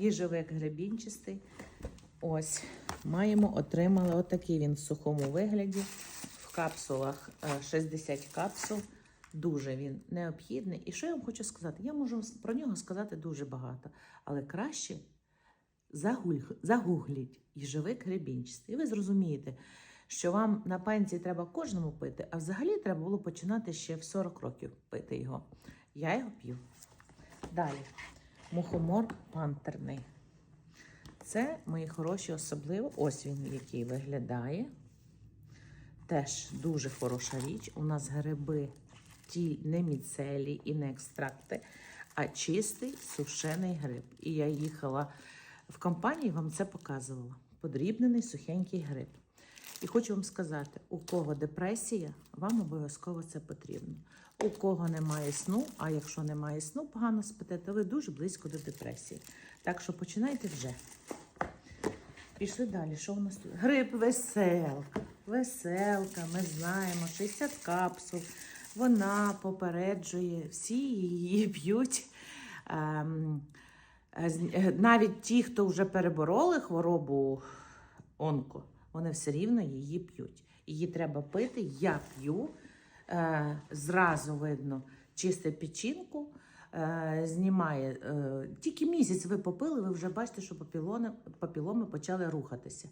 їжовик гребінчастий. Ось, маємо, отримали отакий він в сухому вигляді. В капсулах е, 60 капсул. Дуже він необхідний. І що я вам хочу сказати? Я можу про нього сказати дуже багато, але краще загугліть їжовик гребінчастий. І ви зрозумієте, що вам на пенсії треба кожному пити, а взагалі треба було починати ще в 40 років пити його. Я його п'ю. Далі. Мухомор пантерний. Це, мої хороші, особливо. Ось він, який виглядає. Теж дуже хороша річ. У нас гриби ті не міцелі і не екстракти, а чистий сушений гриб. І я їхала в компанії, вам це показувала. Подрібнений сухенький гриб. І хочу вам сказати, у кого депресія, вам обов'язково це потрібно. У кого немає сну, а якщо немає сну, погано спите, то ви дуже близько до депресії. Так що починайте вже. Пішли далі. Що у нас тут? Гриб веселка. Веселка, ми знаємо, 60 капсул. Вона попереджує, всі її п'ють. Ем, е, навіть ті, хто вже перебороли хворобу онко, вони все рівно її п'ють. Її треба пити. Я п'ю. Е, зразу видно чисте печінку. Е, знімає е, тільки місяць ви попили, ви вже бачите, що папілони, папіломи почали рухатися,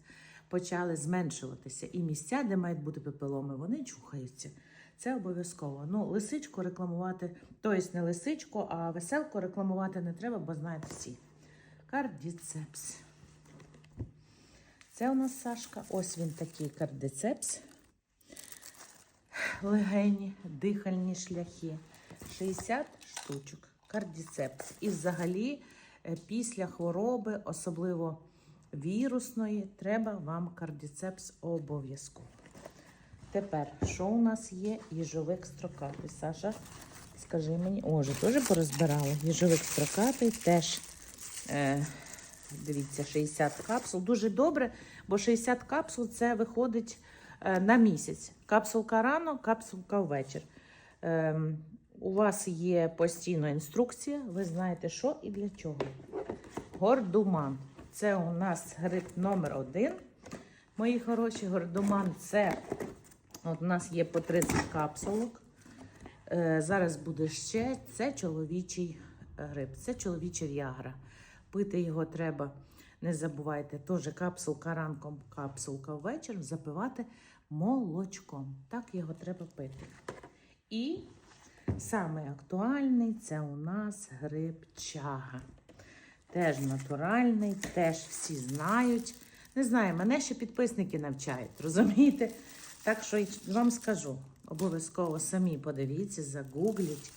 почали зменшуватися. І місця, де мають бути папіломи, вони чухаються. Це обов'язково. Ну, лисичку рекламувати, тобто не лисичку, а веселку рекламувати не треба, бо знають всі. Кардіцепс. Це у нас Сашка. Ось він такий кардицепс. Легені, дихальні шляхи. 60 штучок. Кардіцепс. І взагалі е, після хвороби, особливо вірусної, треба вам кардіцепс обов'язково. Тепер, що у нас є? Їжовик строкатий. Саша, скажи мені, о, вже теж порозбирала. Їжовик строкатий теж. Е, Дивіться, 60 капсул. Дуже добре, бо 60 капсул це виходить е, на місяць. Капсулка рано, капсулка ввечір. Ем, у вас є постійно інструкція, ви знаєте, що і для чого. Гордуман. Це у нас гриб номер один. Мої хороші, гордуман це от у нас є по 30 капсулок. Е, зараз буде ще. Це чоловічий гриб, це чоловічий в'ягра. Пити його треба, не забувайте, теж капсулка ранком, капсулка ввечері, запивати молочком. Так його треба пити. І саме актуальний це у нас гриб чага. Теж натуральний, теж всі знають. Не знаю, мене ще підписники навчають, розумієте? Так що вам скажу, обов'язково самі подивіться, загугліть,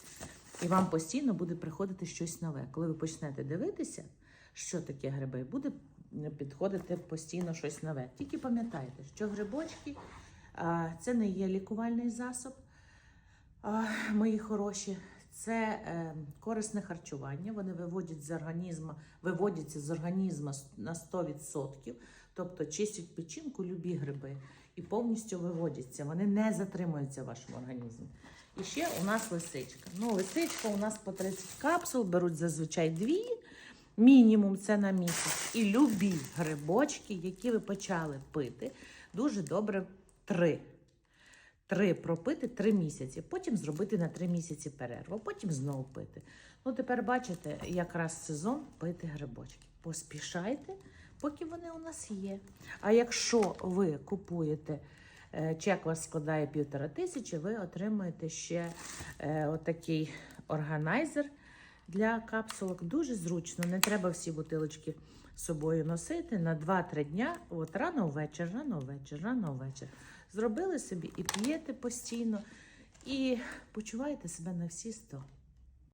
і вам постійно буде приходити щось нове. Коли ви почнете дивитися, що таке гриби, буде підходити постійно щось нове. Тільки пам'ятайте, що грибочки це не є лікувальний засоб, мої хороші. Це е, корисне харчування. Вони виводять з організму, виводяться з організму на 100%, тобто чистять печінку любі гриби і повністю виводяться. Вони не затримуються в вашому організмі. І ще у нас лисичка. Ну, лисичка у нас по 30 капсул, беруть зазвичай дві, мінімум це на місяць. І любі грибочки, які ви почали пити, дуже добре три. Три пропити три місяці, потім зробити на три місяці перерву, потім знову пити. Ну, тепер бачите, якраз сезон пити грибочки. Поспішайте, поки вони у нас є. А якщо ви купуєте, е, чек вас складає півтора тисячі, ви отримуєте ще е, отакий органайзер для капсулок. Дуже зручно, не треба всі бутилочки з собою носити на 2-3 дня. От рано ввечір, рано ввечір, рано ввечір. Зробили собі і п'єте постійно, і почуваєте себе на всі 100.